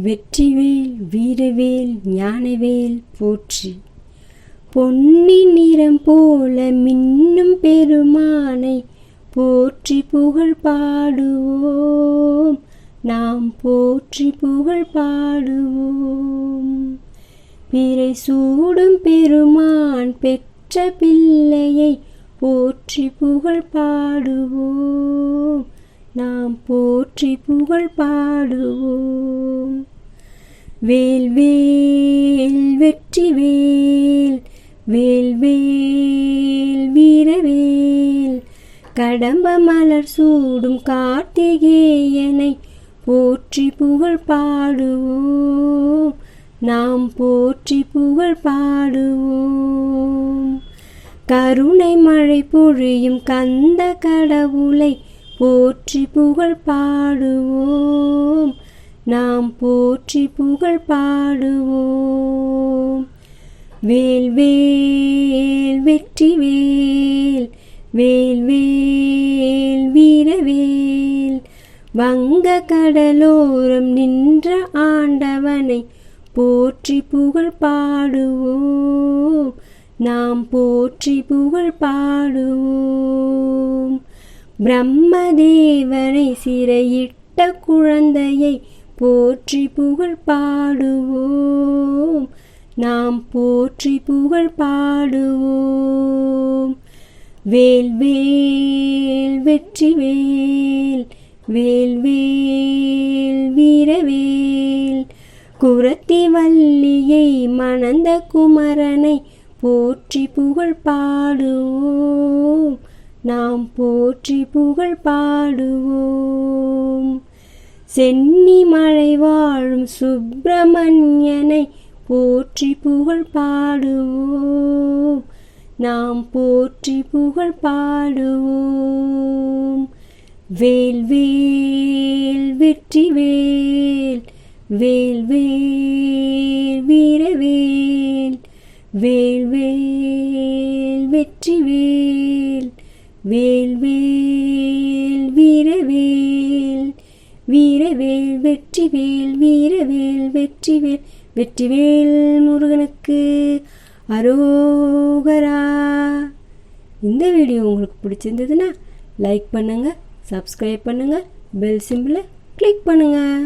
வெற்றிவேல் வீரவேல் ஞானவேல் போற்றி. பொன்னி நிறம் போல மின்னும் பெருமானை போற்றி புகழ் பாடுவோம். நாம் போற்றி புகழ் பாடுவோம். பிறை சூடும் பெருமான் பெற்ற பிள்ளையை போற்றி புகழ் பாடுவோம். போற்றி புகழ் பாடுவோம். வேல் வேல் வெற்றி வேல். வேல் வேல் வீரவேல் கடம்ப மலர் சூடும் கார்த்திகேயனை போற்றி புகழ் பாடுவோம். நாம் போற்றி புகழ் பாடுவோம். கருணை மழை பொழியும் கந்த கடவுளை போற்றி புகழ் பாடுவோம். நாம் போற்றி புகழ் பாடுவோம். வேல் வேல் வெற்றி வேல். வேல் வேல் வீரவேல் வங்க கடலோரம் நின்ற ஆண்டவனை போற்றி புகழ் பாடுவோம். நாம் போற்றி புகழ் பாடுவோம். பிரம்மதேவனை சிறையிட்ட குழந்தையை போற்றி புகழ் பாடுவோம். நாம் போற்றி புகழ் பாடுவோம். வேல் வேல் வெற்றி வேல். வேல் வேல் வீரவேல் குரத்தி வள்ளியை மணந்த குமரனை போற்றி புகழ் பாடுவோம். நாம் போற்றி புகழ் பாடுவோம். சென்னி மழை வாழும் சுப்பிரமணியனை போற்றி புகழ் பாடுவோம். நாம் போற்றி புகழ் பாடுவோம். வேல் வேல் வெற்றி வேல். வேல் வேல் வீரவேல் வேல் வேல் வெற்றி வேல். வேல் வேல் வீரவேல். வீரவேல் வெற்றிவேல் வீரவேல் வெற்றிவேல். வெற்றிவேல் முருகனுக்கு அரோகரா. இந்த வீடியோ உங்களுக்கு பிடிச்சிருந்ததுன்னா லைக் பண்ணுங்கள் சப்ஸ்கிரைப் பண்ணுங்கள் பெல் சிம்பிளை கிளிக் பண்ணுங்கள்